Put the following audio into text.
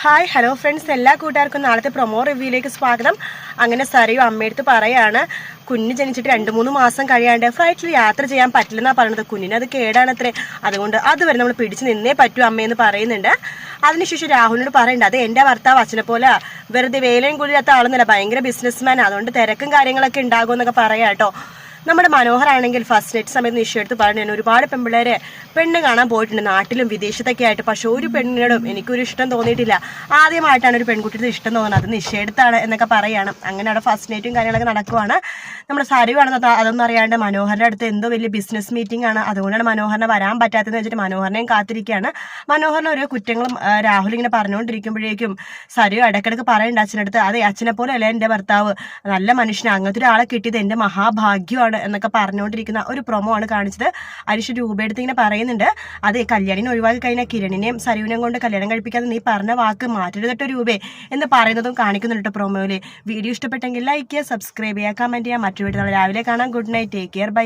Hi hello friends എല്ലാ കൂട്ടുകാർക്കും നാളത്തെ പ്രൊമോ റിവ്യൂയിലേക്ക് സ്വാഗതം. അങ്ങനെ സരയു അമ്മയടുത്ത് പറയാണ് കുഞ്ഞ് ജനിച്ചിട്ട് രണ്ട് മൂന്ന് മാസം കഴിയാണ്ട് ഫ്ലൈറ്റിൽ യാത്ര ചെയ്യാൻ പറ്റില്ലെന്നാണ് പറയുന്നത് കുഞ്ഞിന് അത് കേടാണത്രേ. അതുകൊണ്ട് അതുവരെ നമ്മൾ പിടിച്ചു നിന്നേ പറ്റൂ അമ്മയെന്ന് പറയുന്നുണ്ട്. അതിനുശേഷം രാഹുലിനോട് പറയണ്ട അത് എന്റെ ഭർത്താവ് അച്ഛനെ പോലെ വെറുതെ വേലയും കൂലിയാത്ത ആളൊന്നുമില്ല. ഭയങ്കര ബിസിനസ്മാൻ അതുകൊണ്ട് തിരക്കും കാര്യങ്ങളൊക്കെ ഉണ്ടാകുമെന്നൊക്കെ പറയാം കേട്ടോ. നമ്മുടെ മനോഹരാണെങ്കിൽ ഫസ്റ്റ് നൈറ്റ് സമയത്ത് നിശ്ചയെടുത്ത് പറഞ്ഞു ഞാൻ ഒരുപാട് പെൺപിള്ളേരെ പെണ്ണ് കാണാൻ പോയിട്ടുണ്ട് നാട്ടിലും വിദേശത്തൊക്കെ ആയിട്ട്. പക്ഷെ ഒരു പെണ്ണിനോടും എനിക്കൊരു ഇഷ്ടം തോന്നിയിട്ടില്ല. ആദ്യമായിട്ടാണ് ഒരു പെൺകുട്ടിയുടെ ഇഷ്ടം തോന്നുന്നത്. അത് നിശ്ചയെടുത്താണ് എന്നൊക്കെ പറയുകയാണ് അങ്ങനെ അവിടെ ഫസ്റ്റ് നൈറ്റും കാര്യങ്ങളൊക്കെ നടക്കുവാണ്. നമ്മുടെ സരിവാണെന്ന് അതൊന്നും അറിയാണ്ട് മനോഹറിന്റെ അടുത്ത് എന്തോ വലിയ ബിസിനസ് മീറ്റിംഗ് ആണ്. അതുകൊണ്ടാണ് മനോഹറിനെ വരാൻ പറ്റാത്തതെന്ന് വെച്ചിട്ട് മനോഹറിനെയും കാത്തിരിക്കുകയാണ്. മനോഹറിന് ഓരോ കുറ്റങ്ങളും രാഹുൽ ഇങ്ങനെ പറഞ്ഞുകൊണ്ടിരിക്കുമ്പോഴേക്കും സരു ഇടയ്ക്കിടയ്ക്ക് പറയണ്ട അച്ഛനടുത്ത് അതെ അച്ഛനെ പോലെ അല്ലേ എന്റെ ഭർത്താവ്? നല്ല മനുഷ്യനെ. അങ്ങനത്തെ ഒരാളെ കിട്ടിയത് എന്റെ മഹാഭാഗ്യമാണ് എന്നൊക്കെ പറഞ്ഞുകൊണ്ടിരിക്കുന്ന ഒരു പ്രൊമോ ആണ് കാണിച്ചത്. അരിഷ് രൂപയെടുത്ത് ഇങ്ങനെ പറയുന്നുണ്ട് അതെ കല്യാണിനെ ഒഴിവാക്കി കഴിഞ്ഞാൽ കിരണിനെയും സരുവിനെയും കൊണ്ട് കല്യാണം കഴിപ്പിക്കാതെ നീ പറഞ്ഞ വാക്ക് മാറ്റരുത് കേട്ടോ രൂപേ എന്ന് പറയുന്നതും കാണിക്കുന്നുണ്ട് പ്രൊമോയിൽ വീഡിയോ ഇഷ്ടപ്പെട്ടെങ്കിൽ ലൈക്ക് ചെയ്യുക സബ്സ്ക്രൈബ് ചെയ്യുക കമന്റ് ചെയ്യുക. മറ്റു വീട്ടിൽ രാവിലെ കാണാം. Good night take care bye